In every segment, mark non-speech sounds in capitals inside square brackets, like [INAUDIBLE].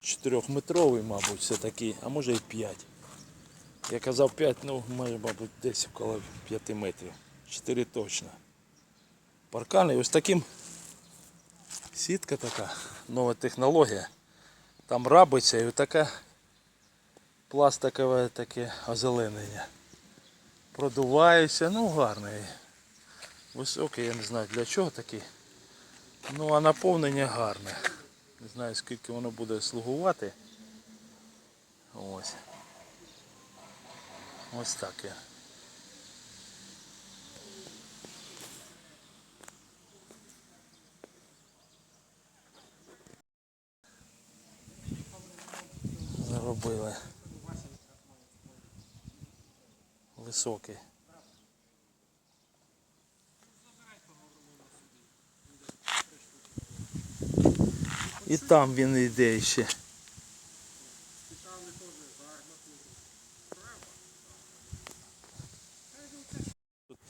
Чотирьохметровий, мабуть, все таки, а може і 5. Я казав 5, ну може, мабуть, десь около 5 метрів. 4 точно. Паркани ось таким сітка така, нова технологія. Там рабиться і ось така пластикове таке озеленення. Продувається, ну гарний. Високий, я не знаю для чого такий. Ну а наповнення гарне. Не знаю скільки воно буде слугувати. Ось. Ось таке. Заробили. Високий. І там він йде ще.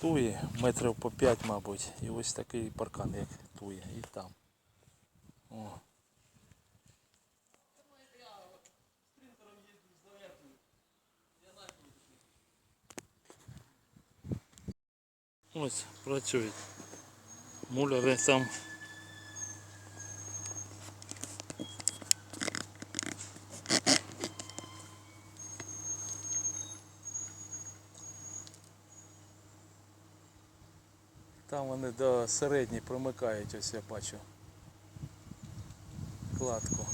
Тує метрів по 5, мабуть. І ось такий паркан, як тує. І там. О. Ось працюють. Муляри там Там вони до середньої промикають, ось я бачу. Кладку.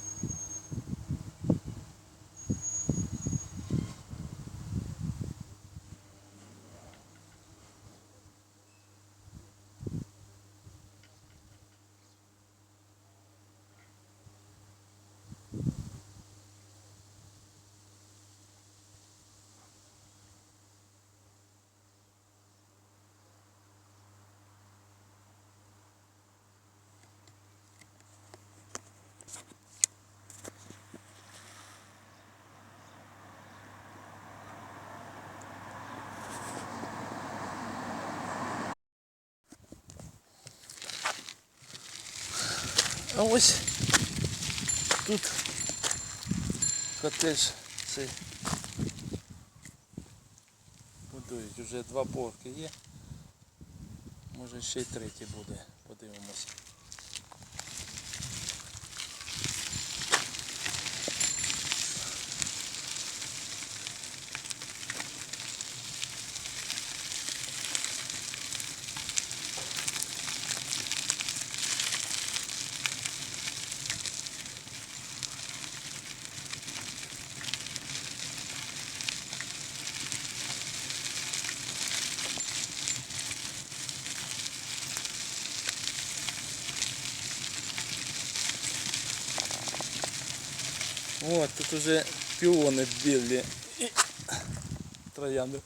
А ось тут котедж цей будують. Уже два порки є. Може ще й третій буде. О, тут уже піони білі і троянди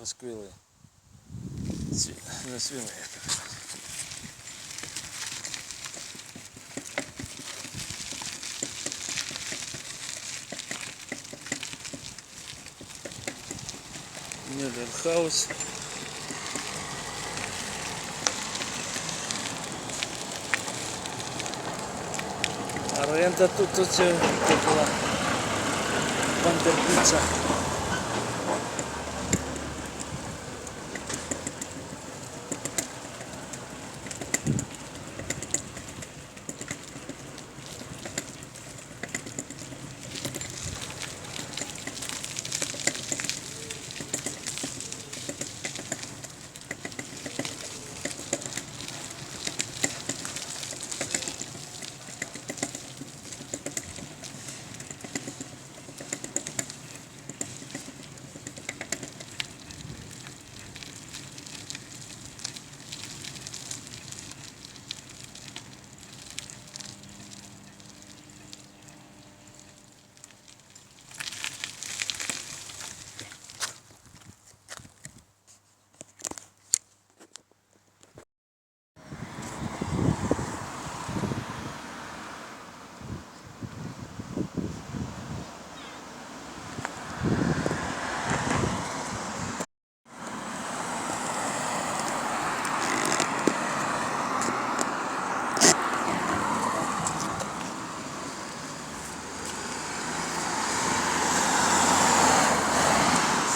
розквіли. Ці- Засвіли. як так сказати. Мюллер хаус. Аренда тут, тут це була Вандербіца.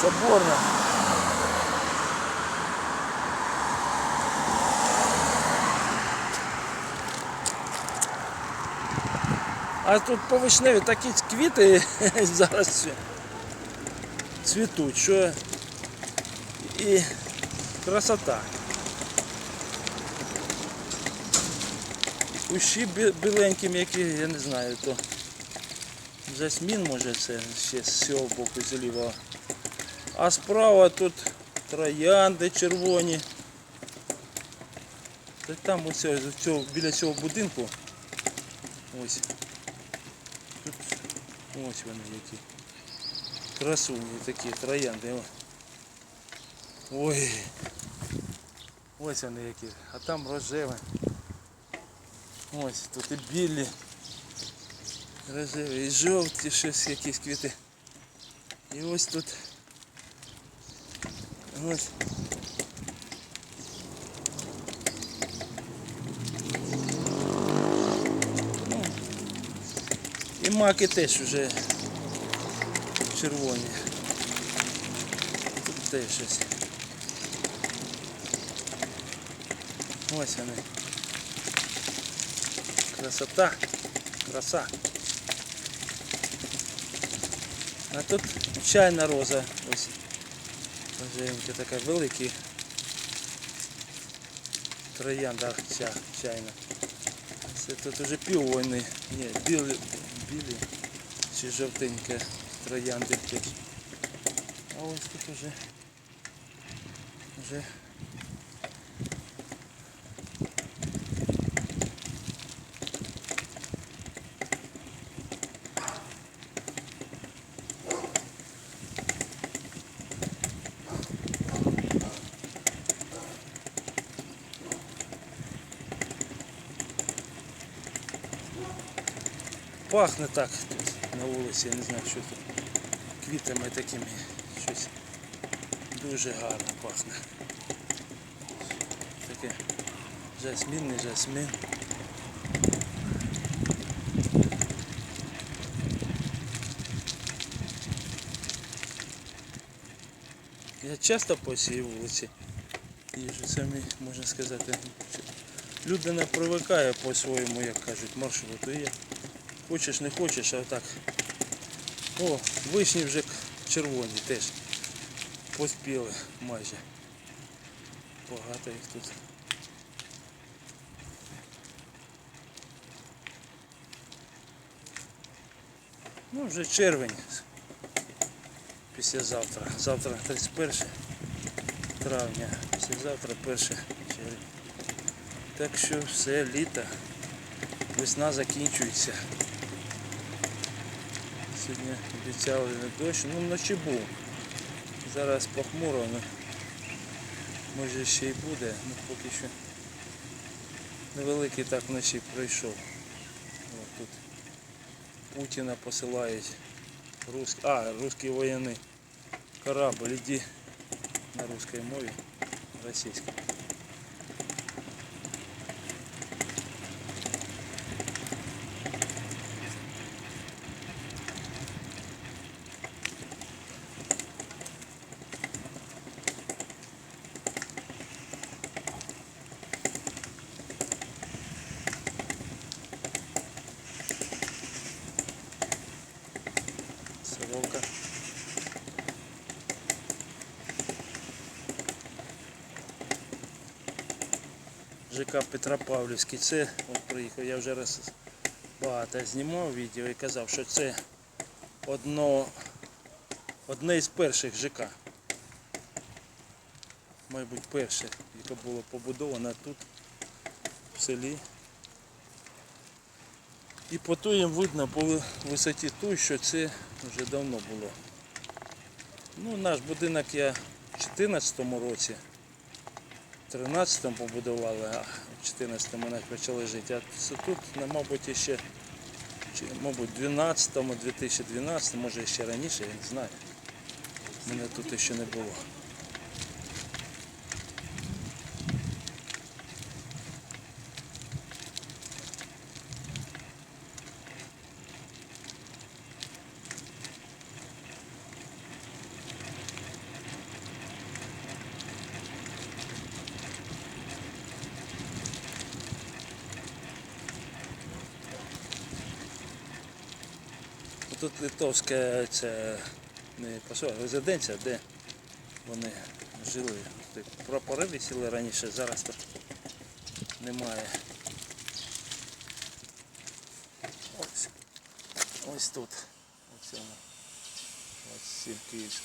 Соборна. А тут по вишневі такі квіти [LAUGHS] зараз цвітуть, що і красота. Кущі бі- біленькі, які, я не знаю, то жасмін може це ще з цього боку з лівого. А справа тут троянди червоні. Та там ось цього, біля цього будинку. Ось. Тут ось вони які. Красуні такі троянди. Ой. Ось вони які. А там рожеве. Ось тут і білі. Рожеві, і жовті щось якісь квіти. І ось тут. Ось. Ну, І маки теж вже червоні. Тут теж щось. Ось вони. Красота. Краса. А тут чайна роза. Ось. Рожевенька така великий. Троянда ця чайна. Це тут уже піони. Ні, білі, білі чи жовтеньке троянди. А ось тут уже вже пахне так на вулиці, я не знаю, що тут. Квітами такими щось дуже гарно пахне. Таке жасмін, не жасмін. Я часто по цій вулиці їжджу, самі можна сказати. Людина привикає по своєму, як кажуть, маршруту. Я Хочеш, не хочеш, а так. О, вишні вже червоні теж. Поспіли майже. Багато їх тут. Ну, вже червень. Післязавтра. Завтра 31 травня, післязавтра 1 червня. Так що все літо. Весна закінчується. Сьогодні обіцяли не дощ, ну вночі був. Зараз похмуро, ну, може ще й буде, ну поки що невеликий так вночі пройшов. О, тут Путіна посилають. Рус... А, русські воєнний корабль, іди на русській мові, російській. ЖК Петропавлівський. Це от приїхав. Я вже раз багато знімав відео і казав, що це одно, одне із перших ЖК. Мабуть, перше, яке було побудовано тут, в селі. І по їм видно по висоті ту, що це вже давно було. Ну, наш будинок я в 2014 році, в 13 побудували, а в 14-му навіть почали жити. А тут, ну, мабуть, ще, мабуть, в 12 2012 може ще раніше, я не знаю. Мене тут ще не було. тут литовська ця не посольство, резиденція, де вони жили. Прапори висіли раніше, зараз тут немає. Ось ось тут. Ось, ось, ось, ось,